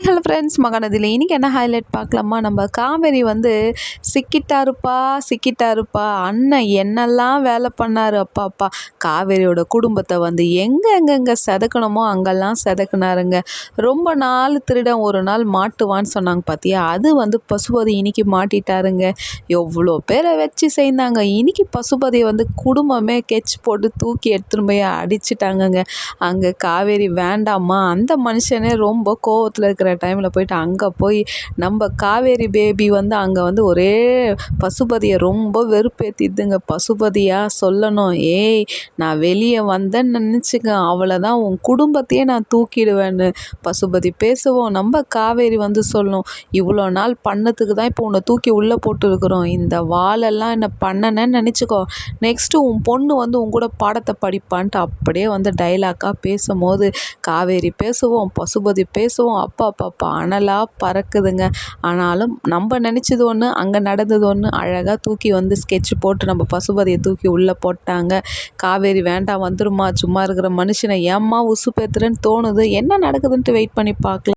Hello friends மகாநதியில் இன்றைக்கி என்ன highlight பார்க்கலாமா? நம்ம காவேரி வந்து சிக்கிட்டாருப்பா சிக்கிட்டாருப்பா. அண்ணன் என்னெல்லாம் வேலை பண்ணார் அப்பா அப்பா காவேரியோட குடும்பத்தை வந்து எங்கே எங்கெங்கே செதக்கணுமோ அங்கெல்லாம் செதக்குனாருங்க. ரொம்ப நாள் திருடன் ஒரு நாள் மாட்டுவான்னு சொன்னாங்க பார்த்தியா அது வந்து பசுபதி இன்னைக்கு மாட்டிட்டாருங்க. எவ்வளோ பேரை வச்சு செய்தாங்க இன்னைக்கு பசுபதியை வந்து குடும்பமே கெச் போட்டு தூக்கி எடுத்துன்னு போய் அடிச்சிட்டாங்கங்க. அங்கே காவேரி வேண்டாமா அந்த மனுஷனே ரொம்ப கோவத்தில் இருக்கிற டைமில் போயிட்டு அங்கே போய் நம்ம காவேரி பேபி வந்து அங்கே வந்து ஒரே பசுபதியை ரொம்ப வெறுப்பேற்றிதுங்க பசுபதியாக சொல்லணும் ஏய் நான் வெளியே வந்தேன்னு நினச்சிக்க அவ்வளோதான் உன் குடும்பத்தையே நான் தூக்கிடுவேன்னு. பசுபதி பேசுவோம் நம்ம காவேரி வந்து சொல்லணும் இவ்வளோ நாள் பண்ணதுக்கு தான் இப்போ உன்னை தூக்கி உள்ளே போட்டுருக்குறோம். இந்த வாழெல்லாம் என்ன பண்ணனேன்னு நினச்சிக்கோ. நெக்ஸ்ட்டு உன் பொண்ணு வந்து உன் கூட பாடத்தை படிப்பான்ட்டு அப்படியே வந்து டைலாக்காக பேசும்போது காவேரி பேசுவோம் பசுபதி பேசுவோம் அப்பா அப்பப்பா அனலாக பறக்குதுங்க. ஆனாலும் நம்ம நினச்சது ஒன்று அங்கே நடந்தது ஒன்று அழகாக தூக்கி வந்து ஸ்கெட்ச் போட்டு நம்ம பசுபதியை தூக்கி உள்ளே போட்டாங்க. காவேரி வேண்டாம் வந்துருமா சும்மா இருக்கிற மனுஷனை ஏம்மா உசு பேத்துறேன்னு தோணுது. என்ன நடக்குதுன்ட்டு வெயிட் பண்ணி பார்க்கலாம்.